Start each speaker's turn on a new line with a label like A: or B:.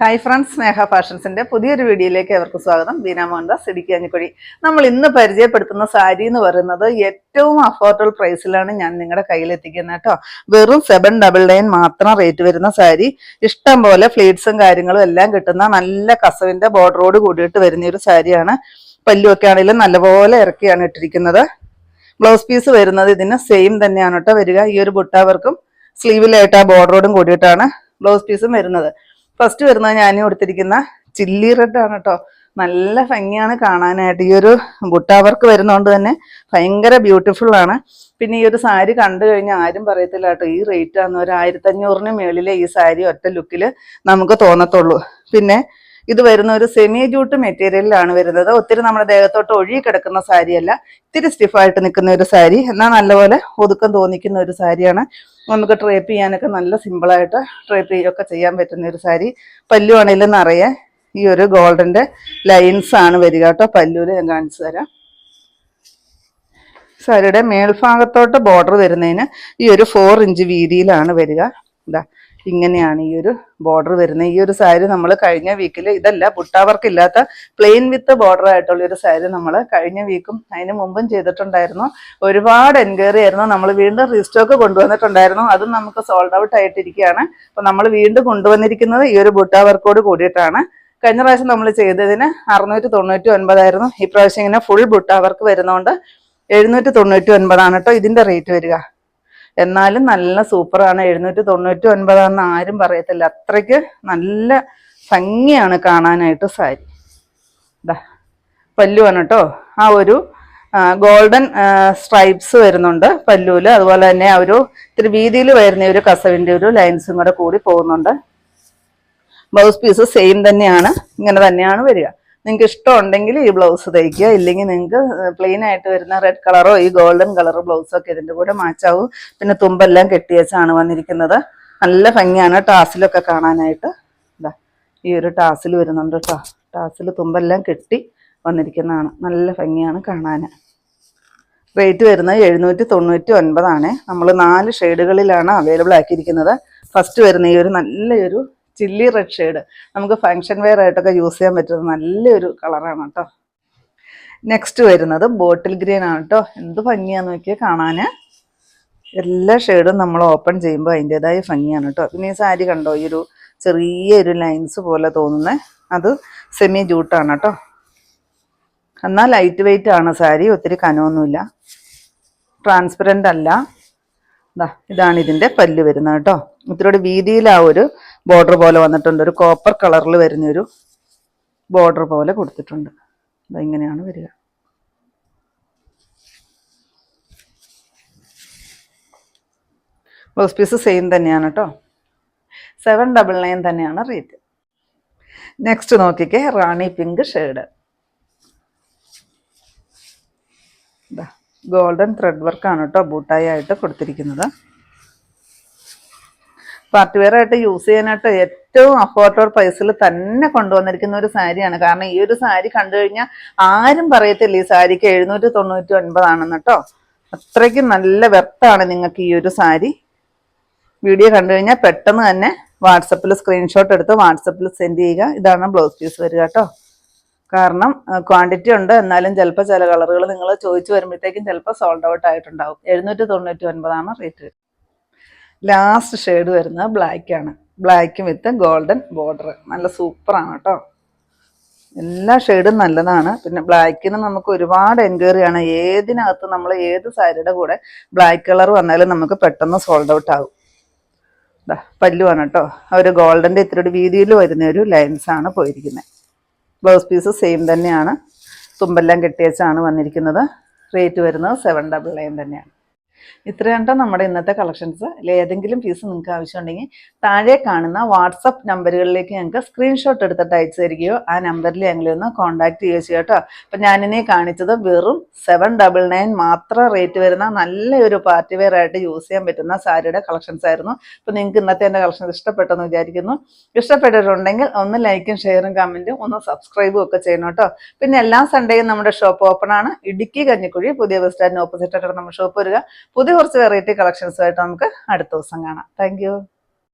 A: Hi friends സ്നേഹ ഫാഷൻസിന്റെ പുതിയൊരു വീഡിയോയിലേക്ക് അവർക്ക് സ്വാഗതം. ബീന മോഹൻദാസ് ഇടുക്കി അഞ്ഞിക്കുഴി. നമ്മൾ ഇന്ന് പരിചയപ്പെടുത്തുന്ന സാരി എന്ന് പറയുന്നത് ഏറ്റവും അഫോർഡബിൾ പ്രൈസിലാണ് ഞാൻ നിങ്ങളുടെ കയ്യിൽ എത്തിക്കുന്നത് കേട്ടോ. വെറും സെവൻ ഡബിൾ നയൻ മാത്രം റേറ്റ് വരുന്ന സാരി. ഇഷ്ടം പോലെ ഫ്ലീറ്റ്സും കാര്യങ്ങളും എല്ലാം കിട്ടുന്ന നല്ല കസവിന്റെ ബോർഡറോട് കൂടിയിട്ട് വരുന്ന ഒരു സാരിയാണ്. പല്ലുമൊക്കെ ആണെങ്കിലും നല്ലപോലെ ഇറക്കിയാണ് ഇട്ടിരിക്കുന്നത്. ബ്ലൗസ് പീസ് വരുന്നത് ഇതിന് സെയിം തന്നെയാണ് കേട്ടോ വരിക. ഈ ഒരു ബുട്ടാവർക്കും സ്ലീവിലായിട്ട് ആ ബോർഡറോടും കൂടിയിട്ടാണ് ബ്ലൗസ് പീസും വരുന്നത്. ഫസ്റ്റ് വരുന്നത് ഞാൻ കൊടുത്തിരിക്കുന്ന ചില്ലി റെഡ് ആണ് കേട്ടോ. നല്ല ഭംഗിയാണ് കാണാനായിട്ട്. ഈ ഒരു ബുട്ടാവർക്ക് വരുന്നതുകൊണ്ട് തന്നെ ഭയങ്കര ബ്യൂട്ടിഫുൾ ആണ്. പിന്നെ ഈ ഒരു സാരി കണ്ടു കഴിഞ്ഞാൽ ആരും പറയത്തില്ല കേട്ടോ. ഈ റേറ്റ് ആണ്. ഒരു ആയിരത്തഞ്ഞൂറിന് മേളിലെ ഈ സാരി ഒറ്റ ലുക്കിൽ നമുക്ക് തോന്നത്തുള്ളൂ. പിന്നെ ഇത് വരുന്ന ഒരു സെമി ജൂട്ട് മെറ്റീരിയലിലാണ് വരുന്നത്. ഒത്തിരി നമ്മുടെ ദേഹത്തോട്ട് ഒഴുകി കിടക്കുന്ന സാരിയല്ല. ഇത്തിരി സ്റ്റിഫായിട്ട് നിൽക്കുന്ന ഒരു സാരി. എന്നാൽ നല്ലപോലെ ഒതുക്കം തോന്നിക്കുന്ന ഒരു സാരിയാണ്. നമുക്ക് ട്രേപ്പ് ചെയ്യാനൊക്കെ നല്ല സിമ്പിളായിട്ട് ട്രേപ്പ് ചെയ്യുകയൊക്കെ ചെയ്യാൻ പറ്റുന്ന ഒരു സാരി. പല്ലു ആണെങ്കിലും നിറയെ ഈ ഒരു ഗോൾഡന്റെ ലൈൻസ് ആണ് വരിക കേട്ടോ. പല്ലൂര് ഞാൻ കാണിച്ചു തരാം. സാരിയുടെ മേൽഭാഗത്തോട്ട് ബോർഡർ വരുന്നതിന് ഈ ഒരു ഫോർ ഇഞ്ച് വീതിയിലാണ് വരിക. ഇതാ ഇങ്ങനെയാണ് ഈ ഒരു ബോർഡർ വരുന്നത്. ഈ ഒരു സാരി നമ്മൾ കഴിഞ്ഞ വീക്കിൽ ഇതല്ല പുട്ടാവർക്ക് ഇല്ലാത്ത പ്ലെയിൻ വിത്ത് ബോർഡർ ആയിട്ടുള്ള ഒരു സാരി നമ്മൾ കഴിഞ്ഞ വീക്കും അതിന് മുമ്പും ചെയ്തിട്ടുണ്ടായിരുന്നു. ഒരുപാട് എൻക്വയറി ആയിരുന്നു. നമ്മൾ വീണ്ടും റീസ്റ്റോക്ക് കൊണ്ടുവന്നിട്ടുണ്ടായിരുന്നു. അതും നമുക്ക് സോൾഡ് ഔട്ട് ആയിട്ടിരിക്കുകയാണ്. അപ്പൊ നമ്മൾ വീണ്ടും കൊണ്ടുവന്നിരിക്കുന്നത് ഈ ഒരു ബുട്ടാവർക്കോട് കൂടിയിട്ടാണ്. കഴിഞ്ഞ പ്രാവശ്യം നമ്മൾ ചെയ്തതിന് അറുന്നൂറ്റി തൊണ്ണൂറ്റി ഒൻപതായിരുന്നു ഈ പ്രാവശ്യം ഇങ്ങനെ ഫുൾ ബുട്ടാവർക്ക് വരുന്നതുകൊണ്ട് എഴുന്നൂറ്റി തൊണ്ണൂറ്റി ഒൻപതാണ് കേട്ടോ ഇതിന്റെ റേറ്റ് വരിക. എന്നാലും നല്ല സൂപ്പറാണ്. എഴുന്നൂറ്റി തൊണ്ണൂറ്റി ഒൻപതാണെന്ന് ആരും പറയത്തില്ല. അത്രയ്ക്ക് നല്ല ഭംഗിയാണ് കാണാനായിട്ട് സാരി. ഇതാ പല്ലുവാണ് കേട്ടോ. ആ ഒരു ഗോൾഡൻ സ്ട്രൈപ്സ് വരുന്നുണ്ട് പല്ലുവിൽ അതുപോലെ തന്നെ ആ ഒരു ഇത്തിരി വീതിയിൽ വരുന്ന ഒരു കസവിന്റെ ഒരു ലൈൻസും കൂടെ കൂടി പോകുന്നുണ്ട്. ബ്ലൗസ് പീസ് സെയിം തന്നെയാണ്. ഇങ്ങനെ തന്നെയാണ് വരിക. നിങ്ങൾക്ക് ഇഷ്ടമുണ്ടെങ്കിൽ ഈ ബ്ലൗസ് തയ്ക്കുക. ഇല്ലെങ്കിൽ നിങ്ങൾക്ക് പ്ലെയിൻ ആയിട്ട് വരുന്ന റെഡ് കളറോ ഈ ഗോൾഡൻ കളർ ബ്ലൗസോ ഒക്കെ ഇതിന്റെ കൂടെ മാച്ചാവും പിന്നെ തുമ്പെല്ലാം കെട്ടിയച്ചാണ് വന്നിരിക്കുന്നത്. നല്ല ഭംഗിയാണ് ടാസിലൊക്കെ കാണാനായിട്ട്. ഇതാ ഈ ഒരു ടാസിൽ വരുന്നുണ്ട് കേട്ടോ ടാസിൽ തുമ്പെല്ലാം കെട്ടി വന്നിരിക്കുന്നതാണ്. നല്ല ഭംഗിയാണ് കാണാൻ റേറ്റ് വരുന്നത് എഴുന്നൂറ്റി തൊണ്ണൂറ്റി ഒൻപതാണ് നമ്മൾ നാല് ഷെയ്ഡുകളിലാണ് അവൈലബിൾ ആക്കിയിരിക്കുന്നത്. ഫസ്റ്റ് വരുന്ന ഈ ഒരു നല്ലൊരു ചില്ലി റെഡ് ഷെയ്ഡ് നമുക്ക് ഫങ്ഷൻ വെയർ ആയിട്ടൊക്കെ യൂസ് ചെയ്യാൻ പറ്റുന്ന നല്ലൊരു കളറാണ് കേട്ടോ. നെക്സ്റ്റ് വരുന്നത് ബോട്ടിൽ ഗ്രീൻ ആണ് കേട്ടോ. എന്ത് ഭംഗിയാന്ന് നോക്കിയാൽ കാണാൻ എല്ലാ ഷെയ്ഡും നമ്മൾ ഓപ്പൺ ചെയ്യുമ്പോൾ അതിന്റെതായ ഭംഗിയാണ് കേട്ടോ. പിന്നെ ഈ സാരി കണ്ടോ? ഈ ഒരു ചെറിയൊരു ലൈൻസ് പോലെ തോന്നുന്നത് അത് സെമി ജൂട്ടാണ് കേട്ടോ. എന്നാൽ ലൈറ്റ് വെയിറ്റ് ആണ് സാരി ഒത്തിരി കനമൊന്നുമില്ല ട്രാൻസ്പെറന്റ് അല്ല. ഇതാണ് ഇതിന്റെ പല്ല് വരുന്നത് കേട്ടോ. ഇത്തിരി വീതിയിൽ ആ ഒരു ബോർഡർ പോലെ വന്നിട്ടുണ്ട്. ഒരു കോപ്പർ കളറിൽ വരുന്നൊരു ബോർഡർ പോലെ കൊടുത്തിട്ടുണ്ട്. അതിങ്ങനെയാണ് വരിക. ബ്ലൗസ് പീസ് സെയിം തന്നെയാണ് കേട്ടോ സെവൻ ഡബിൾ നയൻ തന്നെയാണ് റേറ്റ് നെക്സ്റ്റ് നോക്കിക്കേ Rani pink shade golden thread വർക്കാണ് കേട്ടോ ബൂട്ടായി ആയിട്ട് കൊടുത്തിരിക്കുന്നത്. പാർട്ടി വെയർ ആയിട്ട് യൂസ് ചെയ്യാനായിട്ട് ഏറ്റവും അഫോർഡബിൾ പ്രൈസിൽ തന്നെ കൊണ്ടുവന്നിരിക്കുന്ന ഒരു സാരിയാണ്. കാരണം ഈ ഒരു സാരി കണ്ടു കഴിഞ്ഞാൽ ആരും പറയത്തില്ല ഈ സാരിക്ക് എഴുന്നൂറ്റി തൊണ്ണൂറ്റി ഒൻപതാണെന്ന് കേട്ടോ. അത്രയ്ക്ക് നല്ല വെർത്താണ് നിങ്ങൾക്ക് ഈ ഒരു സാരി. വീഡിയോ കണ്ടു കഴിഞ്ഞാൽ പെട്ടെന്ന് തന്നെ വാട്സപ്പിൽ സ്ക്രീൻഷോട്ട് എടുത്ത് വാട്സപ്പിൽ സെൻഡ് ചെയ്യുക. ഇതാണ് ബ്ലൗസ് പീസ് വരിക കേട്ടോ. കാരണം ക്വാണ്ടിറ്റി ഉണ്ട്. എന്നാലും ചിലപ്പോൾ ചില കളറുകൾ നിങ്ങൾ ചോദിച്ചു വരുമ്പോഴത്തേക്കും ചിലപ്പോൾ സോൾഡ് ഔട്ട് ആയിട്ടുണ്ടാവും. എഴുന്നൂറ്റി തൊണ്ണൂറ്റി ഒൻപതാണ് റേറ്റ് ലാസ്റ്റ് ഷെയ്ഡ് വരുന്നത് ബ്ലാക്ക് ആണ്. ബ്ലാക്കും വിത്ത് ഗോൾഡൻ ബോർഡർ നല്ല സൂപ്പറാണ് കേട്ടോ എല്ലാ ഷെയ്ഡും നല്ലതാണ്. പിന്നെ ബ്ലാക്കിന് നമുക്ക് ഒരുപാട് എൻക്വയറി ആണ്. ഏതിനകത്ത് നമ്മൾ ഏത് സാരിയുടെ കൂടെ ബ്ലാക്ക് കളർ വന്നാലും നമുക്ക് പെട്ടെന്ന് സോൾഡ് ഔട്ട് ആകും പല്ലുവാണ് കേട്ടോ ആ ഒരു ഗോൾഡന്റെ ഇത്തിരി വീതിയിൽ വരുന്ന ഒരു ലൈൻസാണ് പോയിരിക്കുന്നത് ബ്ലൗസ് പീസ് സെയിം തന്നെയാണ്. തുമ്പെല്ലാം കെട്ടിയച്ചാണ് വന്നിരിക്കുന്നത്. റേറ്റ് വരുന്നത് സെവൻ ഡബിൾ നയൻ തന്നെയാണ്. ഇത്രയുണ്ടോ നമ്മുടെ ഇന്നത്തെ കളക്ഷൻസ് ഏതെങ്കിലും പീസ് നിങ്ങൾക്ക് ആവശ്യമുണ്ടെങ്കിൽ താഴെ കാണുന്ന വാട്സപ്പ് നമ്പറുകളിലേക്ക് ഞങ്ങൾക്ക് സ്ക്രീൻഷോട്ട് എടുത്തിട്ട് അയച്ചു തരികയോ ആ നമ്പറിൽ ഞങ്ങളെ ഒന്ന് കോൺടാക്ട് ചെയ്യുകയോ ചെയ്യുക കേട്ടോ. അപ്പം ഞാനിനെ കാണിച്ചത് വെറും സെവൻ ഡബിൾ നയൻ മാത്രം റേറ്റ് വരുന്ന നല്ലൊരു പാർട്ടി വെയർ ആയിട്ട് യൂസ് ചെയ്യാൻ പറ്റുന്ന സാരിയുടെ കളക്ഷൻസ് ആയിരുന്നു. അപ്പം നിങ്ങൾക്ക് ഇന്നത്തെ എന്റെ കളക്ഷൻസ് ഇഷ്ടപ്പെട്ടെന്ന് വിചാരിക്കുന്നു. ഇഷ്ടപ്പെട്ടിട്ടുണ്ടെങ്കിൽ ഒന്ന് ലൈക്കും ഷെയറും കമന്റും ഒന്ന് സബ്സ്ക്രൈബും ഒക്കെ ചെയ്യണം കേട്ടോ. പിന്നെ എല്ലാ സൺഡേയും നമ്മുടെ ഷോപ്പ് ഓപ്പൺ ആണ്. ഇടുക്കി കഞ്ഞിക്കുഴി പുതിയ ബസ് സ്റ്റാൻഡിന് ഓപ്പോസിറ്റ് ആയിട്ട് നമ്മുടെ ഷോപ്പ് വരിക. പുതിയ കുറച്ച് വെറൈറ്റി കളക്ഷൻസുമായിട്ട് നമുക്ക് അടുത്ത ദിവസം കാണാം. താങ്ക്